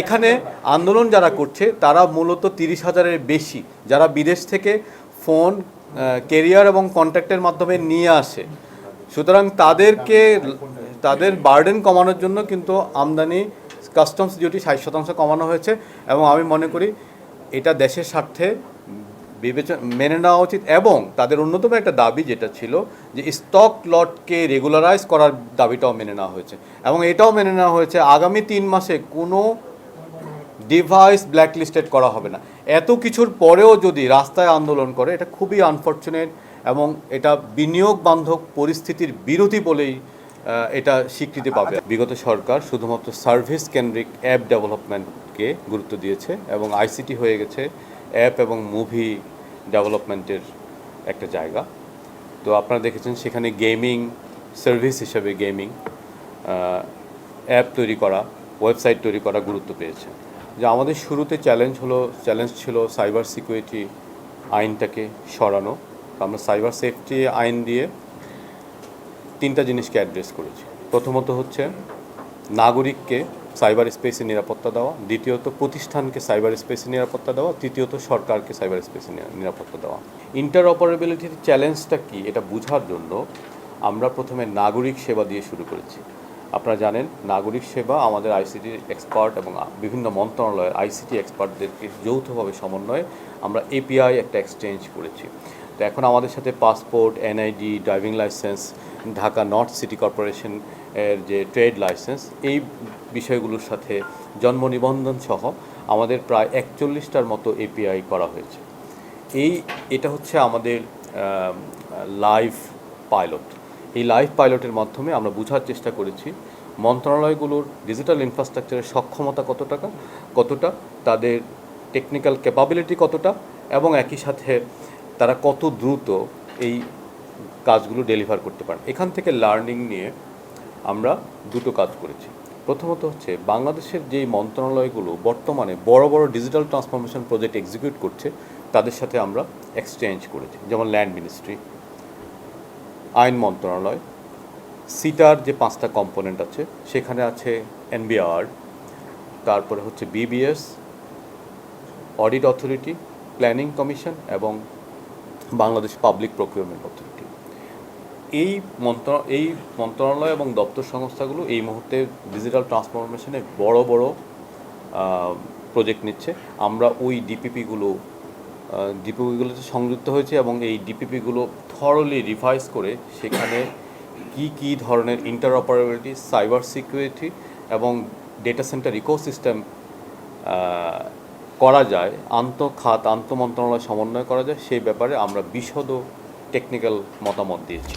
এখানে আন্দোলন যারা করছে, তারা মূলত তিরিশ হাজারের বেশি, যারা বিদেশ থেকে ফোন কেরিয়ার এবং কন্ট্যাক্টের মাধ্যমে নিয়ে আসে। সুতরাং তাদেরকে, তাদের বার্ডেন কমানোর জন্য কিন্তু আমদানি, কাস্টমস ডিউটি ষাট শতাংশ কমানো হয়েছে এবং আমি মনে করি এটা দেশের স্বার্থে বিবেচনা, মেনে নেওয়া উচিত এবং তাদের অন্যতম একটা দাবি যেটা ছিল যে স্টক লটকে রেগুলারাইজ করার দাবিটাও মেনে নেওয়া হয়েছে। এবং এটাও মেনে নেওয়া হয়েছে, আগামী তিন মাসে কোনো ডিভাইস ব্ল্যাকলিস্টেড করা হবে না। এত কিছুর পরেও যদি রাস্তায় আন্দোলন করে, এটা খুবই আনফর্চুনেট এবং এটা বিনিয়োগ বান্ধব পরিস্থিতির বিরোধী বলেই এটা স্বীকৃতি পাবে। বিগত সরকার শুধুমাত্র সার্ভিস কেন্দ্রিক অ্যাপ ডেভেলপমেন্টকে গুরুত্ব দিয়েছে এবং আইসিটি হয়ে গেছে অ্যাপ এবং মুভি ডেভেলপমেন্টের একটা জায়গা। তো আপনারা দেখেছেন সেখানে গেমিং সার্ভিস হিসেবে গেমিং অ্যাপ তৈরি করা ওয়েবসাইট তৈরি করা গুরুত্ব পেয়েছে। যে আমাদের শুরুতে চ্যালেঞ্জ হলো চ্যালেঞ্জ ছিল সাইবার সিকিউরিটি আইনটাকে সরানো। আমরা সাইবার সেফটি আইন দিয়ে তিনটা জিনিসকে অ্যাড্রেস করেছি। প্রথমত হচ্ছে নাগরিককে সাইবার স্পেসে নিরাপত্তা দেওয়া, দ্বিতীয়ত প্রতিষ্ঠানকে সাইবার স্পেসে নিরাপত্তা দেওয়া, তৃতীয়ত সরকারকে সাইবার স্পেসে নিরাপত্তা দেওয়া। ইন্টার অপারেবিলিটির চ্যালেঞ্জটা কি, এটা বোঝার জন্য আমরা প্রথমে নাগরিক সেবা দিয়ে শুরু করেছি। আপনারা জানেন, নাগরিক সেবা আমাদের আইসিটি এক্সপার্ট এবং বিভিন্ন মন্ত্রণালয়ের আইসিটি এক্সপার্টদেরকে যৌথভাবে সমন্বয়ে আমরা এপিআই একটা এক্সচেঞ্জ করেছি। তো এখন আমাদের সাথে passport NID driving licence Dhaka north city corporation এর যে ট্রেড লাইসেন্স এই বিষয়গুলোর সাথে জন্ম নিবন্ধন সহ আমাদের প্রায় একচল্লিশটার মতো এপিআই করা হয়েছে। এই, এটা হচ্ছে আমাদের লাইভ পাইলট এই লাইভ পাইলটের মাধ্যমে আমরা বোঝার চেষ্টা করেছি, মন্ত্রণালয়গুলোর ডিজিটাল ইনফ্রাস্ট্রাকচারের সক্ষমতা কত টাকা কতটা, তাদের টেকনিক্যাল ক্যাপাবিলিটি কতটা, এবং একই সাথে তারা কত দ্রুত এই কাজগুলো ডেলিভার করতে পারেন। এখান থেকে লার্নিং নিয়ে আমরা দুটো কাজ করেছি। প্রথমত হচ্ছে, বাংলাদেশের যেই মন্ত্রণালয়গুলো বর্তমানে বড় বড় ডিজিটাল ট্রান্সফরমেশন প্রজেক্ট এক্সিকিউট করছে, তাদের সাথে আমরা এক্সচেঞ্জ করেছি, যেমন ল্যান্ড মিনিস্ট্রি আইন মন্ত্রণালয়, সিটার যে পাঁচটা কম্পোনেন্ট আছে, সেখানে আছে এনবিআর, তারপরে হচ্ছে BBS, audit authority, planning commission এবং বাংলাদেশ পাবলিক প্রকিউরমেন্ট অথরিটি। এই মন্ত্র, এই মন্ত্রণালয় এবং দপ্তর সংস্থাগুলো এই মুহূর্তে ডিজিটাল ট্রান্সফরমেশনে বড় বড় প্রজেক্ট নিচ্ছে। আমরা ওই ডিপিপিগুলো ডিপিপিগুলোতে সংযুক্ত হয়েছে এবং এই ডিপিপিগুলো থরলি রিভাইজ করে সেখানে কি কি ধরনের ইন্টার অপারেবিলিটি সাইবার সিকিউরিটি এবং ডেটা সেন্টার ইকোসিস্টেম করা যায়, আন্ত খাত, আন্ত মন্ত্রণালয় সমন্বয় করা যায়, সেই ব্যাপারে আমরা বিশদ টেকনিক্যাল মতামত দিয়েছি।